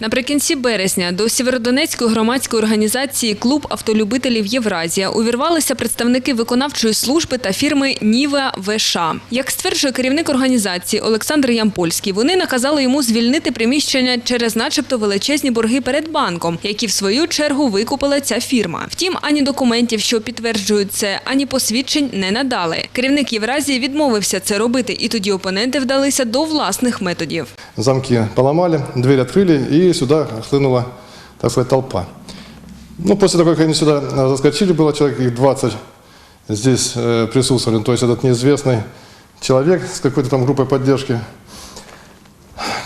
Наприкінці березня до Сєвєродонецької громадської організації Клуб автолюбителів Євразія увірвалися представники виконавчої служби та фірми Ніва ВШ. Як стверджує керівник організації Олександр Ямпольський, вони наказали йому звільнити приміщення через, начебто, величезні борги перед банком, які в свою чергу викупила ця фірма. Втім, ані документів, що підтверджують це, ані посвідчень не надали. Керівник Євразії відмовився це робити, і тоді опоненти вдалися до власних методів. Замки поломали, дверь открыли, и сюда хлынула, так сказать, толпа. Ну, после того, как они сюда э, заскочили, было человек их 20 здесь э, присутствовали. То есть этот неизвестный человек с какой-то там группой поддержки,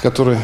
который,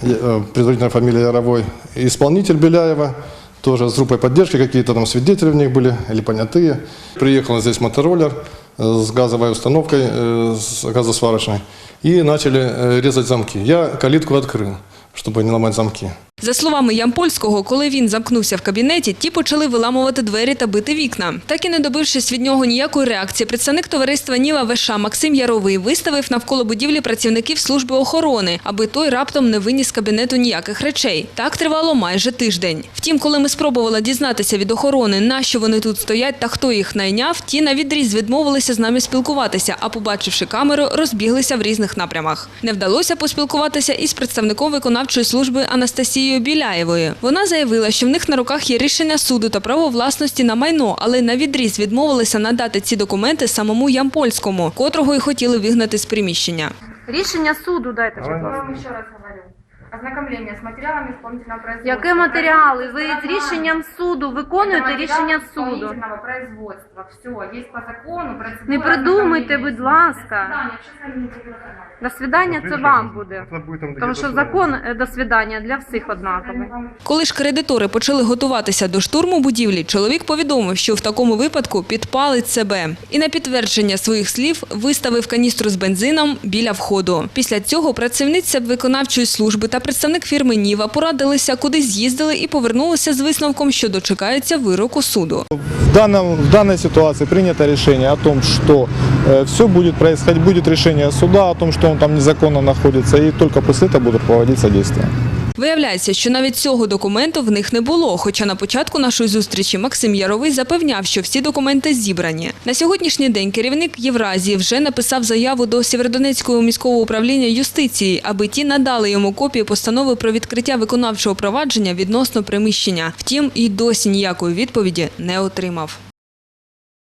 э, предварительная фамилия Яровой, исполнитель Беляева, тоже с группой поддержки, какие-то там свидетели в них были, или понятые. Приехал здесь мотороллер э, с газовой установкой, э, с газосварочной, и начали резать замки. Я калитку открыл, чтобы не ломать замки. За словами Ямпольського, коли він замкнувся в кабінеті, ті почали виламувати двері та бити вікна. Так і не добившись від нього ніякої реакції, представник товариства Ніва ВШ Максим Яровий виставив навколо будівлі працівників служби охорони, аби той раптом не виніс кабінету ніяких речей. Так тривало майже тиждень. Втім, коли ми спробували дізнатися від охорони, на що вони тут стоять та хто їх найняв, ті на відріз відмовилися з нами спілкуватися, а побачивши камеру, розбіглися в різних напрямах. Не вдалося поспілкуватися із представником виконавчої служби Анастасією Біляєвою. Вона заявила, що в них на руках є рішення суду та право власності на майно, але на відріз відмовилися надати ці документи самому Ямпольському, котрого й хотіли вигнати з приміщення. Рішення суду дайте, будь Я ласка. Раз говорю. Ознакомление исполнительного производства. Яке матеріали? Ви з рішенням суду виконуєте рішення суду. производства. Все, есть по закону процедура Не ознакомления. будь ласка. До свидання це вам буде. Тому що закон е, до свидання для всіх однаковий. Коли ж кредитори почали готуватися до штурму будівлі, чоловік повідомив, що в такому випадку підпалить себе. І на підтвердження своїх слів виставив каністру з бензином біля входу. Після цього працівниця виконавчої служби та представник фірми Ніва порадилися, куди з'їздили і повернулися з висновком, що дочекаються вироку суду. В, даній в прийнято рішення о том, що все буде происходить, буде рішення суда о том, що він там незаконно знаходиться, і только після цього будут проводитися действия. Виявляється, що навіть цього документу в них не було. Хоча на початку нашої зустрічі Максим Яровий запевняв, що всі документи зібрані. На сьогоднішній день керівник Євразії вже написав заяву до Сєвєродонецького міського управління юстиції, аби ті надали йому копію постанови про відкриття виконавчого провадження відносно приміщення. Втім, і досі ніякої відповіді не отримав.